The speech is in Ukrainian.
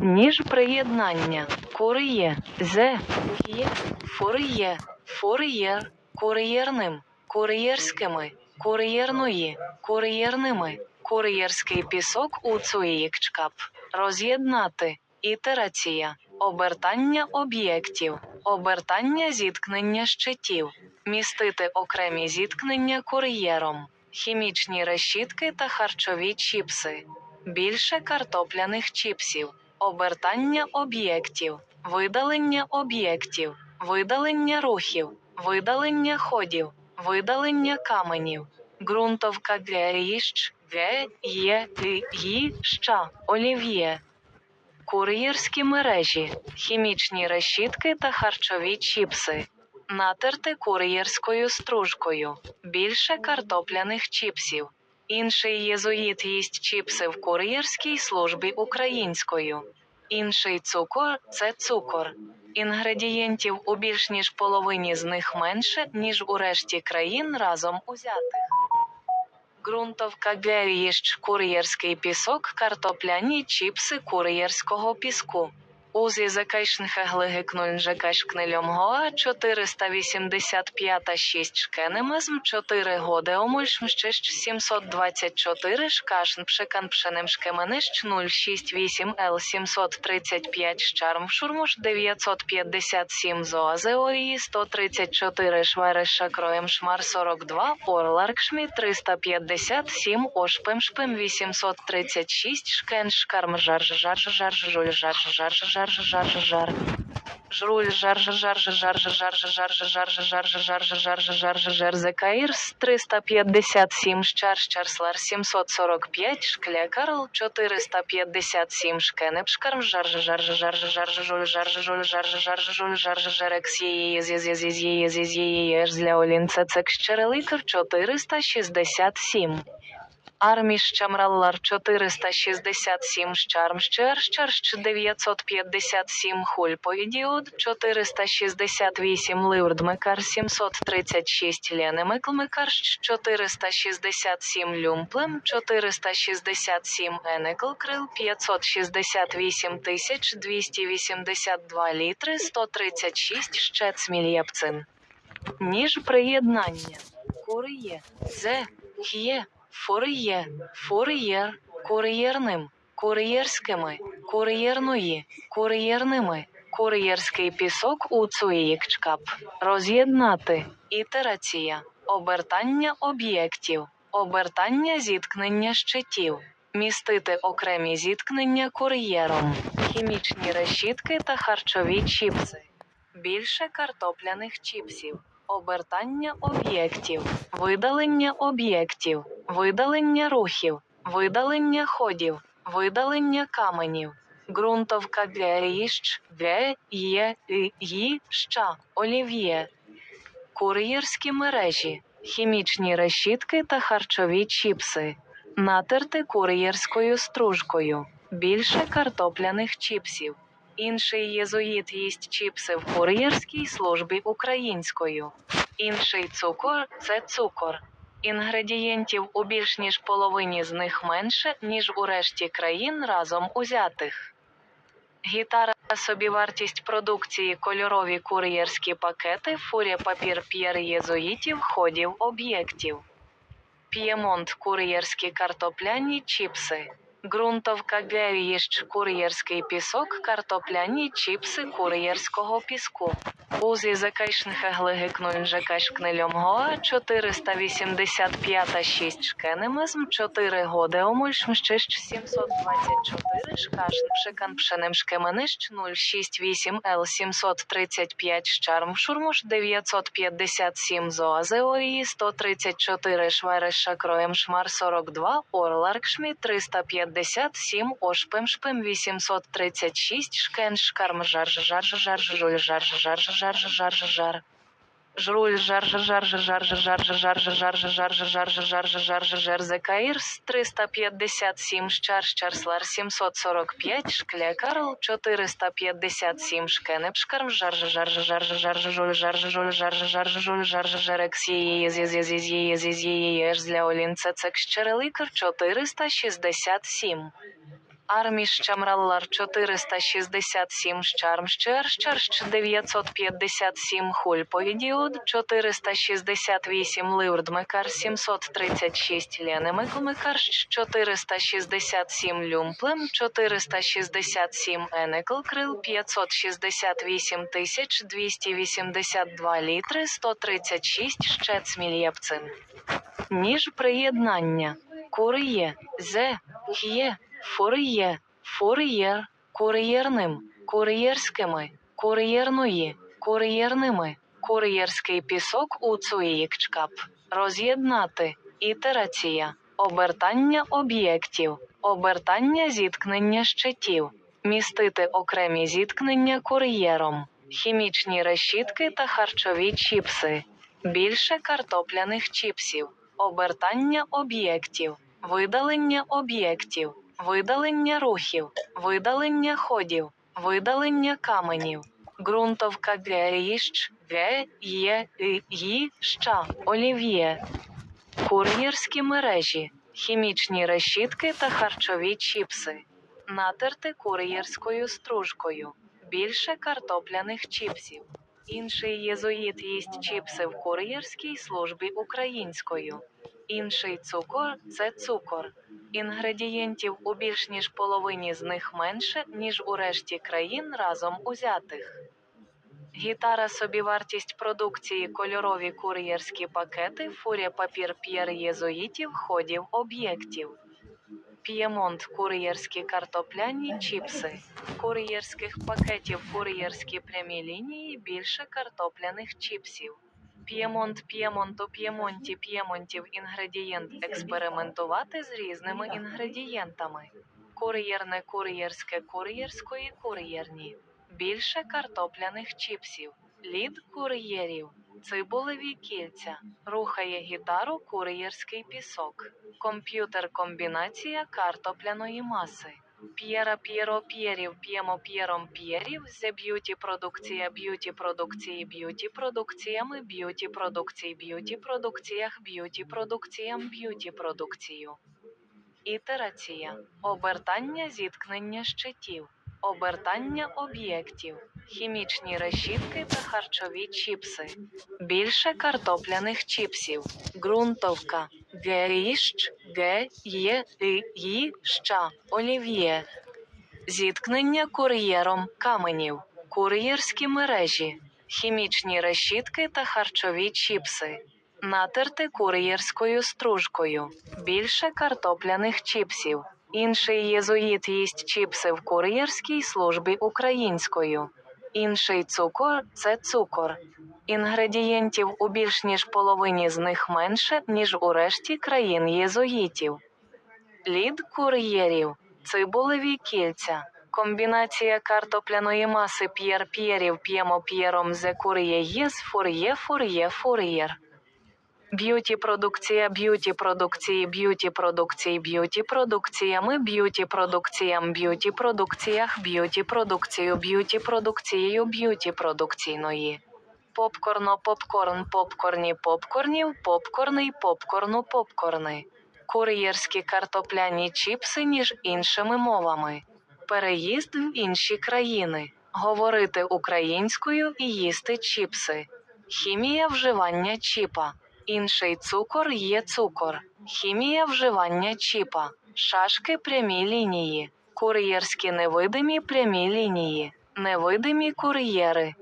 Ніж приєднання. Кур'є. Зе. Є. Фур'є. Фур'єр. Кур'єрним. Кур'єрськими. Кур'єрної. Кур'єрними. Кур'єрський пісок у цуїкчкап. Роз'єднати. Ітерація. Обертання об'єктів. Обертання зіткнення щитів. Містити окремі зіткнення кур'єром. Хімічні решітки та харчові чіпси. Більше картопляних чіпсів. Обертання об'єктів. Видалення об'єктів. Видалення рухів. Видалення ходів. Видалення каменів. Ґрунтовка для ріщ. Ге, є, ти, ща, олів'є. Кур'єрські мережі, хімічні решітки та харчові чіпси. Натерти кур'єрською стружкою. Більше картопляних чіпсів. Інший єзуїт їсть чіпси в кур'єрській службі українською. Інший цукор це цукор. Інгредієнтів у більш ніж половині з них менше, ніж у решті країн разом узятих. Ґрунтовка для їжч кур'єрський пісок, картопляні чіпси кур'єрського піску. Узі закайшнхеглигикнуль жекайшкнельомгоа 485 6 шкенемезм 4 годеомульшмщещ 724 шкашн пшикан пшенемшкеменищ 068 Л 735 щармшурмуш 957 зоазеорії 134 швереша кроєм шмар 42 порларкшмі 357 ошпемшпем 836 шкеншкарм жарж жарж жарж жуль жарж жарж жар жар жар Жруль жар жар жар жар жар жар жар жар жар жар жар Зекаїр 357 щар щарслар 745 шкля Карл 457 шкенеп шкарм жар жар жар жар жуль жар жуль жар жар жуль жар жар екс її з з з її з з її з для олінця цек щереликар 467 Арміщамраллар 467 Щармщерщерщ 957 Хульпоїдіуд 468 Ливрдмекар 736 Ленемеклмекарщ 467 Люмплем 467 Енеклкрил 568 282 літри 136 Щецмільєпцин. Ніж приєднання. Куриє. Зе. Х'є. Фур'є, фур'єр, кур'єрним, кур'єрськими, кур'єрної, кур'єрними, кур'єрський пісок у цуїкчкап, роз'єднати, ітерація, обертання об'єктів, обертання зіткнення щитів, містити окремі зіткнення кур'єром, хімічні решітки та харчові чіпси, більше картопляних чіпсів. Обертання об'єктів, видалення об'єктів, видалення рухів, видалення ходів, видалення каменів, ґрунтовка для ріщ, для є, ї, олів'є, кур'єрські мережі, хімічні решітки та харчові чіпси, натерти кур'єрською стружкою, більше картопляних чіпсів. Інший єзуїт їсть чіпси в кур'єрській службі українською. Інший цукор це цукор. Інгредієнтів у більш ніж половині з них менше, ніж у решті країн разом узятих. Гітара собівартість продукції кольорові кур'єрські пакети, фурія папір п'єр єзуїтів, ходів об'єктів. П'ємонт кур'єрські картопляні чіпси. Ґрунтовка для кур'єрський пісок, картопляні чіпси кур'єрського піску. Узі закайшнха глигикнунжакашкнельом гоа 485 6 шкенемизм 4 годеомульшм 724 шкашн пшенем шкеменищ 068 Л 735 щарм шурмуш 957 зоазеої 134 швереша кроєм шмар 42 орларкшмі 357 ошпемшпем 836 шкен шкарм жарж жарж жарж жарж жарж жар жар жар жар жар жар жар жар Жруль жар жар жар жар жар жар жар жар жар жар жар Зекаїр 357 щар щарслар 745 шкля Карл 457 шкенеп шкарм жар жар жар жар жуль жар жуль жар жар жуль жар жар екс її з з з її з з її з для олінця цек щереликар 467 Арміщамраллар 467 Щармщерщерщ 957 Хульповідіод 468 Ливрдмекар 736 Ленемеклмекарщ 467 Люмплем 467 Енеклкрил 568 282 літри 136 Щецмільєпцин. Ніж приєднання. Кур'є, зе, х'є, фур'є, фур'єр, кур'єрним, кур'єрськими, кур'єрної, кур'єрними, кур'єрський пісок у цуїкчкап. Роз'єднати, ітерація, обертання об'єктів, обертання зіткнення щитів, містити окремі зіткнення кур'єром, хімічні решітки та харчові чіпси. Більше картопляних чіпсів, обертання об'єктів, видалення об'єктів, видалення рухів, видалення ходів, видалення каменів, ґрунтовка геїщ, ге, є, і, ща, олів'є, кур'єрські мережі, хімічні решітки та харчові чіпси, натерти кур'єрською стружкою, більше картопляних чіпсів. Інший єзуїт їсть чіпси в кур'єрській службі українською. Інший цукор це цукор. Інгредієнтів у більш ніж половині з них менше, ніж у решті країн разом узятих. Гітара собівартість продукції кольорові кур'єрські пакети, фуря папір п'єр єзуїтів, ходів об'єктів. П'ємонт кур'єрські картопляні чіпси. Кур'єрських пакетів кур'єрські прямі лінії більше картопляних чіпсів. П'ємонт п'ємонт у п'ємонті п'ємонтів інгредієнт експериментувати з різними інгредієнтами. Кур'єрне кур'єрське кур'єрської кур'єрні. Більше картопляних чіпсів. Лід кур'єрів. Цибулеві кільця. Рухає гітару кур'єрський пісок. Комп'ютер комбінація картопляної маси. П'єра п'єро п'єрів п'ємо п'єром п'єрів зе б'юті продукція б'юті продукції б'юті продукціями б'юті продукції б'юті продукціях б'юті продукціям б'юті продукцію. Ітерація. Обертання зіткнення щитів. Обертання об'єктів. Хімічні решітки та харчові чіпси. Більше картопляних чіпсів. Ґрунтовка. Геріщ, ге, є, і, олів'є. Зіткнення кур'єром каменів. Кур'єрські мережі. Хімічні решітки та харчові чіпси. Натерти кур'єрською стружкою. Більше картопляних чіпсів. Інший єзуїт їсть чіпси в кур'єрській службі українською. Інший цукор це цукор. Інгредієнтів у більш ніж половині з них менше, ніж у решті країн єзуїтів. Лід кур'єрів, цибулеві кільця. Комбінація картопляної маси п'єр п'єрів п'ємо п'єром зе кур'є єс фур'є фур'є фур'єр. Б'юті продукція б'юті продукції б'юті продукції б'юті продукціями б'юті продукціям б'юті продукціях б'юті продукцію б'юті продукцією б'юті продукційної. Попкорно попкорн попкорні попкорнів попкорний попкорну попкорни. Кур'єрські картопляні чіпси ніж іншими мовами. Переїзд в інші країни. Говорити українською і їсти чіпси. Хімія вживання чіпа. Інший цукор є цукор. Хімія вживання чіпа. Шашки прямі лінії. Кур'єрські невидимі прямі лінії. Невидимі кур'єри.